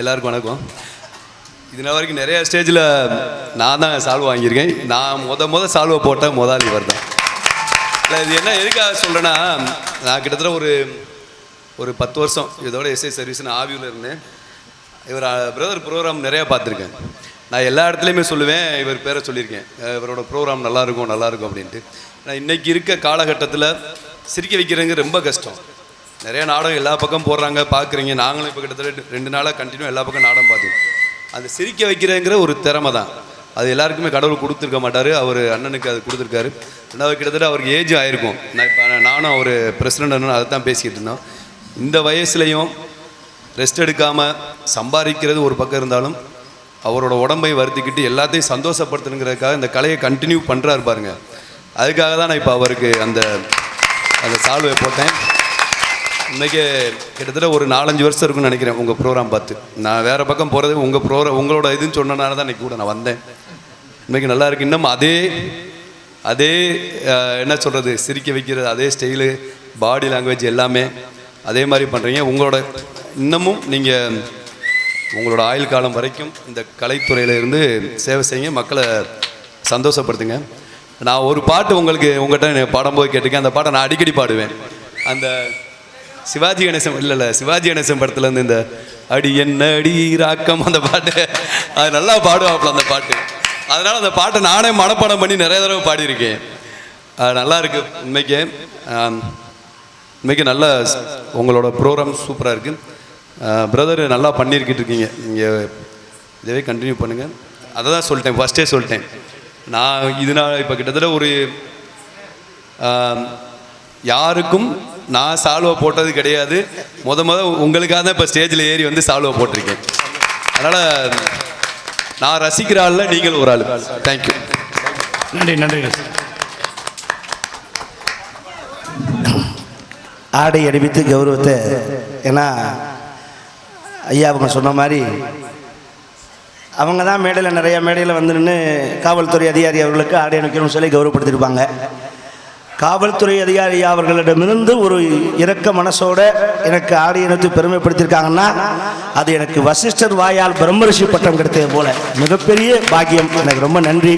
எல்லாருக்கும் வணக்கம். இதனால் வரைக்கும் நிறைய ஸ்டேஜில் நான் தான் சால்வ் வாங்கியிருக்கேன். நான் முத முத சால்வை போட்ட முதலாளி இவர் தான். இல்லை இது என்ன எதுக்காக சொல்கிறேன்னா நான் கிட்டத்தட்ட ஒரு ஒரு பத்து வருஷம் இதோட எஸ்ஐ சர்வீஸ்னு ஆவியில் இருந்தேன். இவர் பிரதர் ப்ரோக்ராம் நிறையா பார்த்துருக்கேன். நான் எல்லா இடத்துலையுமே சொல்லுவேன் இவர் பேரை சொல்லியிருக்கேன். இவரோட ப்ரோக்ராம் நல்லாயிருக்கும் நல்லாயிருக்கும் அப்படின்ட்டு. நான் இன்னைக்கு இருக்க காலகட்டத்தில் சிரிக்க வைக்கிறதுங்க ரொம்ப கஷ்டம். நிறைய நாடகம் எல்லா பக்கம் போடுறாங்க பார்க்குறீங்க. நாங்களும் இப்போ கிட்டத்தட்ட ரெண்டு நாளாக கண்டினியூ எல்லா பக்கம் நாடகம் பார்த்தோம் அந்த சிரிக்க வைக்கிறேங்கிற ஒரு திறமை தான். அது எல்லாருக்குமே கடவுள் கொடுத்துருக்க மாட்டார். அவர் அண்ணனுக்கு அது கொடுத்துருக்காரு. ரெண்டாவது கிட்டத்தட்ட அவருக்கு ஏஜ் ஆயிருக்கும். நான் இப்போ நானும் அவர் பிரசிடண்ட் அதை தான் பேசிக்கிட்டு இருந்தோம். இந்த வயசுலையும் ரெஸ்ட் எடுக்காமல் சம்பாதிக்கிறது ஒரு பக்கம் இருந்தாலும் அவரோட உடம்பை வருத்திக்கிட்டு எல்லாத்தையும் சந்தோஷப்படுத்தணுங்கிறதுக்காக இந்த கலையை கண்டினியூ பண்ணுறாரு பாருங்க. அதுக்காக தான் நான் இப்போ அவருக்கு அந்த அந்த சால்வை போட்டேன். இன்றைக்கி கிட்டத்தட்ட ஒரு நாலஞ்சு வருஷம் இருக்குன்னு நினைக்கிறேன் உங்கள் ப்ரோக்ராம் பார்த்து. நான் வேறு பக்கம் போகிறது உங்கள் ப்ரோக்ராம் உங்களோட இதுன்னு சொன்னனால தான் இன்றைக்கி கூட நான் வந்தேன். இன்றைக்கி நல்லா இருக்கு. இன்னும் அதே அதே என்ன சொல்கிறது சிரிக்க வைக்கிறது அதே ஸ்டைலு பாடி லாங்குவேஜ் எல்லாமே அதே மாதிரி பண்ணுறீங்க உங்களோட இன்னமும் நீங்கள் உங்களோட ஆயுள் காலம் வரைக்கும் இந்த கலைத்துறையில் இருந்து சேவை செய்யுங்க. மக்களை சந்தோஷப்படுத்துங்க. நான் ஒரு பாட்டு உங்களுக்கு உங்கள்கிட்ட பாடும்போது கேட்டிருக்கேன். அந்த பாட்டை நான் அடிக்கடி பாடுவேன். அந்த சிவாஜி கணேசன் இல்லை இல்லை சிவாஜி கணேசன் படத்தில் இருந்து இந்த அடி என்ன அடி ராக்கம் அந்த பாட்டு. அது நல்லா பாடுவாப்புல அந்த பாட்டு. அதனால் அந்த பாட்டை நானே மனப்பாடம் பண்ணி நிறைய தடவை பாடியிருக்கேன். அது நல்லா இருக்கு இன்னைக்கு. இன்னைக்கு நல்ல உங்களோட ப்ரோக்ராம் சூப்பராக இருக்குது பிரதர் நல்லா பண்ணியிருக்கிட்டு இருக்கீங்க. நீங்கள் இதவே கண்டினியூ பண்ணுங்கள் அதை தான் சொல்லிட்டேன் ஃபஸ்ட்டே சொல்லிட்டேன். நான் இதனால் இப்போ கிட்டத்தட்ட ஒரு யாருக்கும் நான் சால்வை போட்டது கிடையாது. முத முத உங்களுக்காக தான் இப்போ ஸ்டேஜில் ஏறி வந்து சால்வை போட்டிருக்கேன். அதனால் நான் ரசிக்கிற ஆளில் நீங்கள் ஒரு ஆள். தேங்க்யூ நன்றி நன்றி. ஆடை அணிவித்து கௌரவத்தை ஏன்னா ஐயா அவங்க சொன்ன மாதிரி அவங்க தான் மேடையில் நிறைய மேடையில் வந்து நின்று காவல்துறை அதிகாரி அவர்களுக்கு ஆடை அணிக்கணும்னு சொல்லி கௌரவப்படுத்தியிருப்பாங்க காவல்துறை அதிகாரி அவர்களிடமிருந்து ஒரு இரக்க மனசோட எனக்கு ஆடை பெருமைப்படுத்தியிருக்காங்கன்னா அது எனக்கு வசிஷ்டர் வாயால் பிரம்மரிஷி பட்டம் கிடைத்தது போல மிகப்பெரிய பாக்கியம். எனக்கு ரொம்ப நன்றி.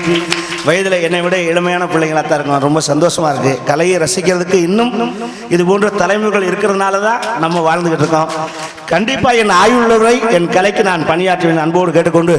வயதில் என்னை விட இளமையான பிள்ளைங்களாக தான் இருக்கும் ரொம்ப சந்தோஷமாக இருக்குது கலையை ரசிக்கிறதுக்கு இன்னும் இது போன்ற தலைமுறைகள் இருக்கிறதுனால தான் நம்ம வாழ்ந்துக்கிட்டு இருக்கோம். கண்டிப்பாக என் ஆயுள்ளவரை என் கலைக்கு நான் பணியாற்றுவேன். அன்போடு கேட்டுக்கொண்டு